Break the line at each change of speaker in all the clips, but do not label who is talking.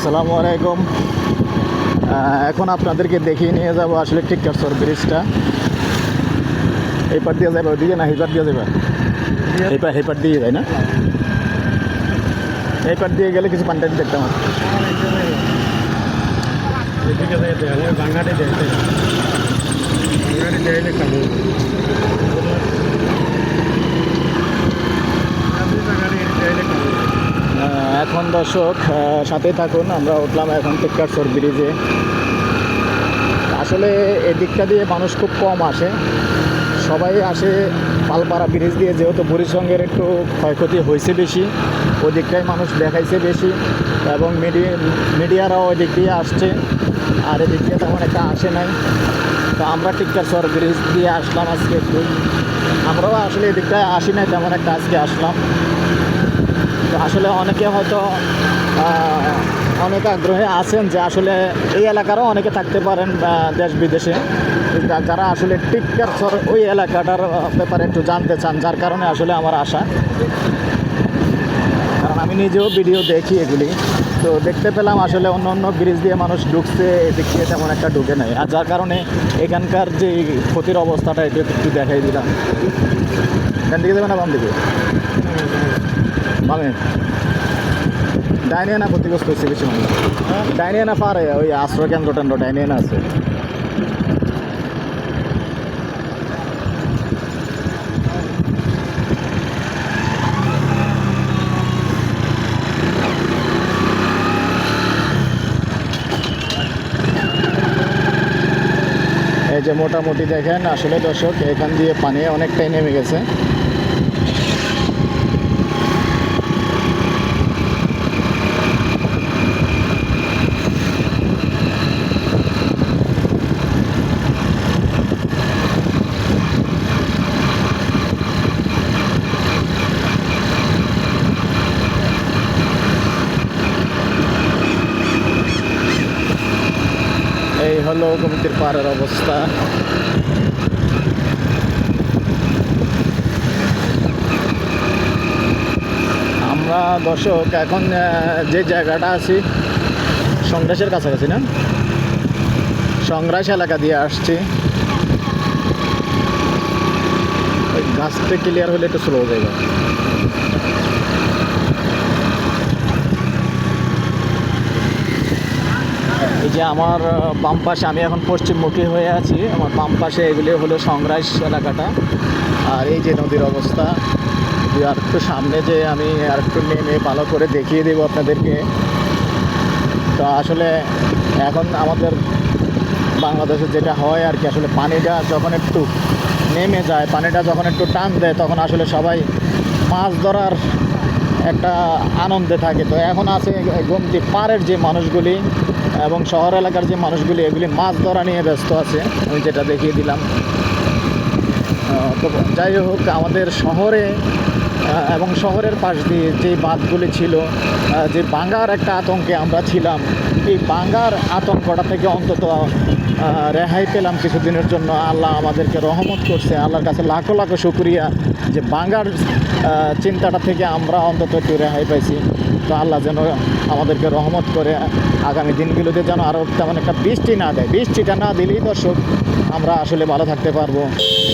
আসসালামু আলাইকুম। এখন আপনাদেরকে দেখিয়ে নিয়ে যাব আসলে টিকারসর ব্রিজটা। এই পার দিয়ে যাবে ওইদিকে না, এই পার দিয়ে যাবে এই পার এই পার দিয়ে যায় না? এই পার দিয়ে গেলে কিছু পান্টাইট দেখতাম আর।
এদিকে যাই দেয় ওই বাঙালি দেয় বাঙালি দেয় না কামু
আহ, এখন দর্শক সাথে থাকুন, আমরা উঠলাম এখন টিকারসর ব্রিজে। আসলে এদিকটা দিয়ে মানুষ খুব কম আসে। সবাই আসে পালপাড়া ব্রিজ দিয়ে, যেহেতু বুড়িসঙ্গের একটু ক্ষয়ক্ষতি হয়েছে বেশি, ওই দিকটাই মানুষ দেখাইছে বেশি, এবং মিডিয়া মিডিয়ারাও ওই দিক দিয়ে আসছে, আর এদিক দিয়ে তেমন একটা আসে নাই। তো আমরা টিকারসর ব্রিজ দিয়ে আসলাম আজকে একটু। আমরাও আসলে এদিকটায় আসি নাই, তেমন একটা আজকে আসলাম। আসলে অনেকে হয়তো অনেক আগ্রহে আছেন যে আসলে এই এলাকারও অনেকে থাকতে পারেন দেশ বিদেশে। যারা আসলে টিক্কার সর ওই এলাকাটার ব্যাপারে একটু জানতে চান, যার কারণে আসলে আমার আশা। কারণ আমি নিজেও ভিডিও দেখি এগুলি। তো দেখতে পেলাম আসলে অন্য অন্য ব্রিজ দিয়ে মানুষ ঢুকছে, এদিক তেমন একটা ঢুকে নেই। আর যার কারণে এখানকার যে ক্ষতির অবস্থাটা, এটা একটু দেখাই দিলাম। ডান দিকে যাবে না দিকে? বামে ডাইনে না ক্ষতিগ্রস্ত হচ্ছে বেশি মানুষ? ডাইনে পারে, ওই আশ্রয় কেন্দ্র টেন্দ্র ডাইনে না আছে। এই যে মোটামুটি দেখেন, আসলে দর্শক, এখান দিয়ে পানি অনেকটাই নেমে গেছে। হলো কমিটির পাড়ের অবস্থা। আমরা দর্শক এখন যে জায়গাটা আছি সংগ্রাসের কাছাকাছি, না? সংগ্রাস এলাকা দিয়ে আসছি। গাছটা ক্লিয়ার হলে একটু স্লো জায়গা এই যে আমার বাম পাশে আমি এখন পশ্চিমমুখী হয়ে আছি। আমার বাম পাশে এগুলি হলো সংগ্রাস এলাকাটা। আর এই যে নদীর অবস্থা যদি আর একটু সামনে যে আমি আর একটু নেমে ভালো করে দেখিয়ে দেবো আপনাদেরকে। তো আসলে এখন আমাদের বাংলাদেশে যেটা হয় আর কি, আসলে পানিটা যখন একটু নেমে যায়, পানিটা যখন একটু টান দেয়, তখন আসলে সবাই মাছ ধরার একটা আনন্দে থাকে। তো এখন আছে গোমতি পাড়ের যে মানুষগুলি এবং শহর এলাকার যে মানুষগুলি, এগুলি মাছ ধরা নিয়ে ব্যস্ত আছে। আমি যেটা দেখিয়ে দিলাম। তো যাই হোক, আমাদের শহরে এবং শহরের পাশ দিয়ে যে বাঁধগুলি ছিল যে বাঙ্গার একটা আতঙ্কে আমরা ছিলাম, এই বাঙ্গার আতঙ্কটা থেকে অন্তত রেহাই পেলাম কিছুদিনের জন্য। আল্লাহ আমাদেরকে রহমত করছে, আল্লাহর কাছে লাখো লাখো শুক্রিয়া যে বাঙ্গার চিন্তাটা থেকে আমরা অন্তত একটু রেহাই পাইছি। তো আল্লাহ যেন আমাদেরকে রহমত করে, আগামী দিনগুলোতে যেন আরও তেমন একটা বৃষ্টি না দেয়। বৃষ্টিটা না দিলেই দর্শক, আমরা আসলে ভালো থাকতে পারব।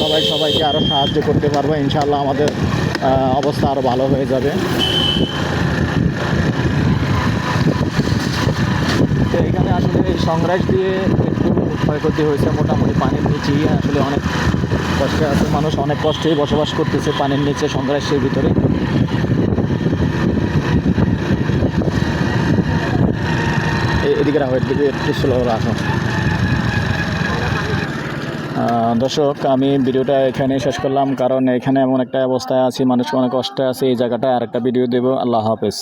সবাই সবাইকে আরও সাহায্য করতে পারব, ইনশাআল্লাহ আমাদের অবস্থা আরও ভালো হয়ে যাবে। তো এখানে আসলে এই সংগ্রাস দিয়ে একটু ক্ষয়ক্ষতি হয়েছে মোটামুটি পানির নিচেই। আসলে অনেক কষ্টে আছে, মানুষ অনেক কষ্টেই বসবাস করতেছে পানির নিচে সংগ্রাসের ভিতরে। এদিকে রাখো এদিকে একটু স্লো রাখো। দর্শক, আমি ভিডিওটা এখানে শেষ করলাম, কারণ এখানে এমন একটা অবস্থায় আছি, মানুষ অনেক কষ্টে আছে, এই জায়গাটায় আরেকটা ভিডিও দেবো। আল্লাহ হাফেজ।